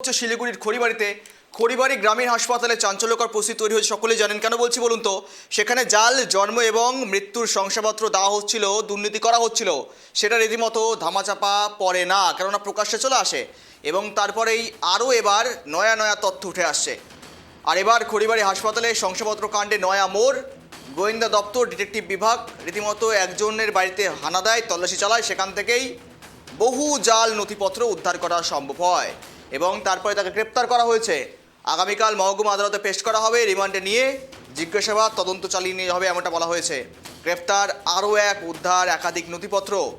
হচ্ছে শিলিগুড়ির খড়িবাড়িতে। খড়িবাড়ি গ্রামীণ হাসপাতালে চাঞ্চল্যকর পরিস্থিতি তৈরি হয়েছে, সকলেই জানেন। কেন বলছি বলুন তো, সেখানে জাল, জন্ম এবং মৃত্যুর শংসাপত্র দেওয়া হচ্ছিল, দুর্নীতি করা হচ্ছিল। সেটা রীতিমতো ধামাচাপা পড়ে না, কেননা প্রকাশ্যে চলে আসে। এবং তারপরেই আরও এবার নয়া নয়া তথ্য উঠে আসছে। আর এবার খড়িবাড়ি হাসপাতালে শংসাপত্র কাণ্ডে নয়া মোড়। গোয়েন্দা দপ্তর, ডিটেকটিভ বিভাগ রীতিমতো একজনের বাড়িতে হানা দেয়, তল্লাশি চালায়। সেখান থেকেই বহু জাল নথিপত্র উদ্ধার করা সম্ভব হয়। এবং তারপরে তাকে গ্রেপ্তার করা হয়েছে। আগামীকাল মহকুমা আদালতে পেশ করা হবে, রিমান্ডে নিয়ে জিজ্ঞাসাবাদ তদন্ত চালিয়ে নিয়ে হবে এমনটা বলা হয়েছে। গ্রেপ্তার আরও এক উদ্ধার একাধিক নথিপত্র।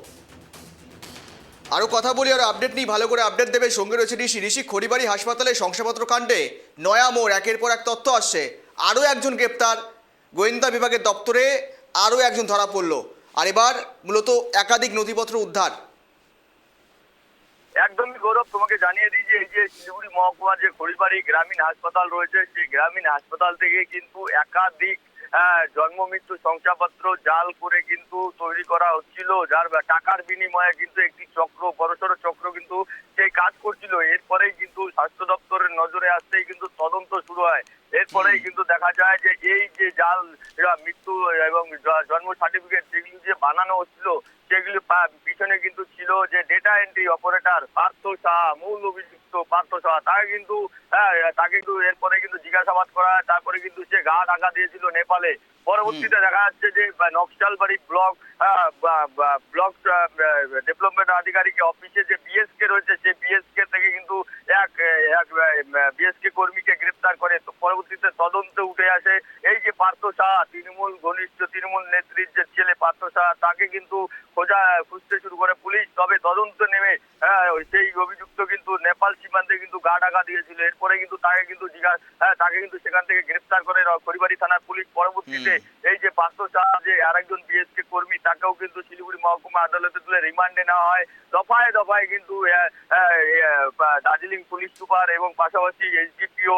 আরও কথা বলি আর আপডেট নিই, ভালো করে আপডেট দেবে সঙ্গে রয়েছে ঋষি। ঋষি খড়িবাড়ি হাসপাতালে শংসাপত্র কাণ্ডে নয়া মোড়, একের পর এক তথ্য আসছে। আরও একজন গ্রেপ্তার। গোয়েন্দা বিভাগের দপ্তরে আরও একজন ধরা পড়ল। আর এবার মূলত একাধিক নথিপত্র উদ্ধার। একদমই গৌরব তোমাকে জানিয়ে দিই যে এই যে শিলিগুড়ি মহকুমার যে খড়িবাড়ি গ্রামীণ হাসপাতাল রয়েছে সেই গ্রামীণ হাসপাতাল থেকে কিন্তু একাধিক জন্ম মৃত্যু শংসাপত্র জাল করে কিন্তু তৈরি করা হচ্ছিল যার টাকার বিনিময়ে কিন্তু একটি চক্র বড়সড় চক্র কিন্তু সেই কাজ করছিল। এরপরেই কিন্তু স্বাস্থ্য দপ্তরের নজরে আসতেই কিন্তু তদন্ত শুরু হয়। এরপরেই কিন্তু দেখা যায় যে এই যে জাল মৃত্যু সার্টিফিকেট যেগুলি যে বানানো হচ্ছিল সেগুলি পিছনে কিন্তু ছিল যে data entry operator Partha Shah মূল অভিযুক্ত পার্থ শাহ তাকে কিন্তু হ্যাঁ, তাকে কিন্তু এরপরে কিন্তু জিজ্ঞাসাবাদ করা তারপরে কিন্তু সে গা ঢাকা দিয়েছিল নেপালে। পরবর্তীতে দেখা যাচ্ছে যে নকশালবাড়ি ব্লক ব্লক ডেভেলপমেন্ট আধিকারিক অফিসে যে বিএসকে রয়েছে সেই বিএসকে থেকে কিন্তু এক এক বিএসকে কর্মীকে গ্রেপ্তার পরবর্তীতে তদন্তে উঠে আসে। এই যে পার্থ শাহ তৃণমূল ঘনিষ্ঠ তৃণমূল নেত্রীর যে ছেলে পার্থ শাহ তাকে কিন্তু খোঁজা খুঁজতে শুরু করে পুলিশ। তবে তদন্ত নেমে হ্যাঁ, সেই অভিযুক্ত কিন্তু নেপাল সীমান্তে কিন্তু গা ঢাকা দিয়েছিল। এরপরে কিন্তু তাকে কিন্তু জিজ্ঞাসা হ্যাঁ, তাকে কিন্তু সেখান থেকে গ্রেপ্তার করে খড়িবাড়ি থানার পুলিশ পরবর্তীতে এই যে পার্থ শাহ যে কর্মী তাকেও কিন্তু শিলিগুড়ি মহকুমা আদালতে তুলে রিমান্ডে নেওয়া হয়। দফায় দফায় কিন্তু দার্জিলিং পুলিশ সুপার এবং পাশাপাশি এসডিপিও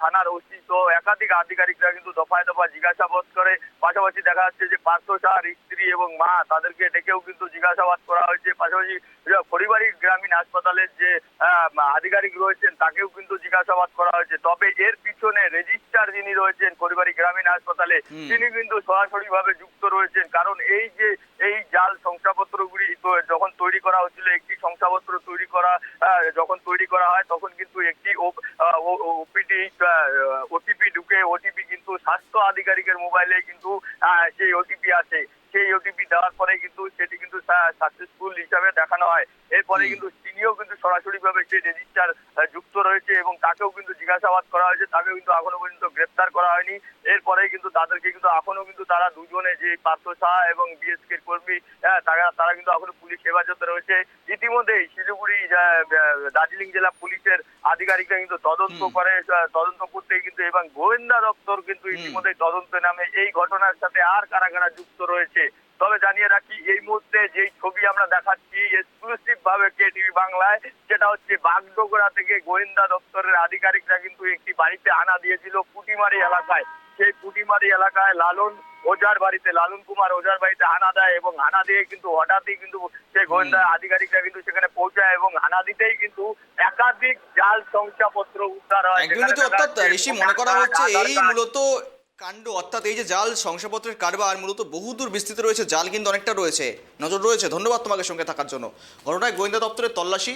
থানার ওসি তো একাধিক আধিকারিকরা কিন্তু দফায় দফায় জিজ্ঞাসাবাদ করে। পাশাপাশি দেখা যাচ্ছে যে পার্থ শাহর স্ত্রী এবং মা তাদেরকে ডেকেও কিন্তু জিজ্ঞাসাবাদ করা হয়েছে। পাশাপাশি পরিবারিক গ্রামীণ হাসপাতালের যে আধিকারিক রয়েছেন তাকেও কিন্তু জিজ্ঞাসাবাদ করা হয়েছে। তবে এর পিছনে রেজিস্টার যিনি রয়েছেন পরিবারিক গ্রামীণ হাসপাতালে তিনি কিন্তু সরাসরি ভাবে যুক্ত রয়েছেন। কারণ এই যে জাল শংসাপত্র গুলি যখন তৈরি করা হচ্ছিল, একটি শংসাপত্র তৈরি করা যখন তৈরি করা হয়, তখন কিন্তু একটি ওপিটি ওটিপি ঢুকে, ওটিপি কিন্তু স্বাস্থ্য আধিকারিকের মোবাইলে কিন্তু সেই ওটিপি আসে। সেই ওটিপি দেওয়ার পরে কিন্তু সেটি কিন্তু সাকসেসফুল হিসাবে দেখানো হয়। এরপরে কিন্তু তিনিও কিন্তু সরাসরি ভাবে সেই রেজিস্টার যুক্ত রয়েছে এবং তাকেও কিন্তু জিজ্ঞাসাবাদ করা হয়েছে। তাকেও কিন্তু এখনও পর্যন্ত গ্রেপ্তার করা হয়নি। এরপরে কিন্তু তাদেরকে কিন্তু এখনও কিন্তু তারা দুজনে যে পার্থ শাহ এবং বিএসকে কর্মী হ্যাঁ, তারা তারা কিন্তু এখনও পুলিশ হেফাজতে রয়েছে। ইতিমধ্যেই শিলিগুড়ি দার্জিলিং জেলা পুলিশের আধিকারিকরা কিন্তু তদন্ত করে তদন্ত করতে কিন্তু এবং গোয়েন্দা দপ্তর কিন্তু হুম। ইতিমধ্যেই তদন্তে নামে। এই ঘটনার সাথে আর কারা কারা যুক্ত রয়েছে তবে জানিয়ে রাখি এই মুহূর্তে যেই ছবি আমরা দেখাচ্ছি এক্সক্লুসিভ ভাবে কে টিভি বাংলায় সেটা হচ্ছে বাগডোগরা থেকে গোয়েন্দা দপ্তরের আধিকারিকরা কিন্তু একটি বাড়িতে আনা দিয়েছিল পুটিমারি এলাকায়। সেই পুটিমারি এলাকায় লালন ওজার বাড়িতে লালন কুমার ওজার বাড়িতে হানা দেয় এবং হানা দিয়ে কিন্তু হঠাৎই কিন্তু সেই গোয়েন্দা আধিকারিকরা কিন্তু সেখানে পৌঁছায় এবং হানা দিতেই কিন্তু একাধিক জাল শংসাপত্র উদ্ধার হয়। একদমই তো অর্থাৎ ঋষি মনে করা হচ্ছে এই মূলত কাণ্ড, অর্থাৎ এই যে জাল, শংসাপত্রের কারবার, মূলত বহুদূর বিস্তৃত রয়েছে, জাল কিন্তু অনেকটা রয়েছে, নজর রয়েছে। ধন্যবাদ তোমাকে সঙ্গে থাকার জন্য। ঘটনায় গোয়েন্দা দপ্তরের তল্লাশি,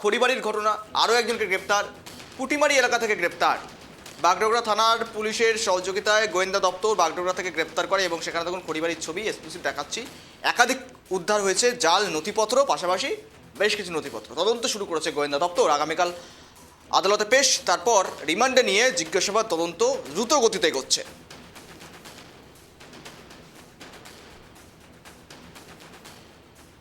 খড়িবাড়ির ঘটনা, আরও একজনকে গ্রেপ্তার পুটিমারি এলাকা থেকে গ্রেপ্তার। বাগডোগরা থানার পুলিশের সহযোগিতায় গোয়েন্দা দপ্তর বাগডোগরা থেকে গ্রেপ্তার করে এবং সেখানে তখন খড়িবাড়ির ছবি এক্সক্লুসিভ দেখাচ্ছি। একাধিক উদ্ধার হয়েছে, জাল, নথিপত্র, পাশাপাশি বেশ কিছু নথিপত্র। তদন্ত শুরু করেছে গোয়েন্দা দপ্তর। আগামীকাল আদালতে পেশ তারপর রিমান্ডে নিয়ে জিজ্ঞাসাবাদ তদন্ত দ্রুত গতিতে এগোচ্ছে।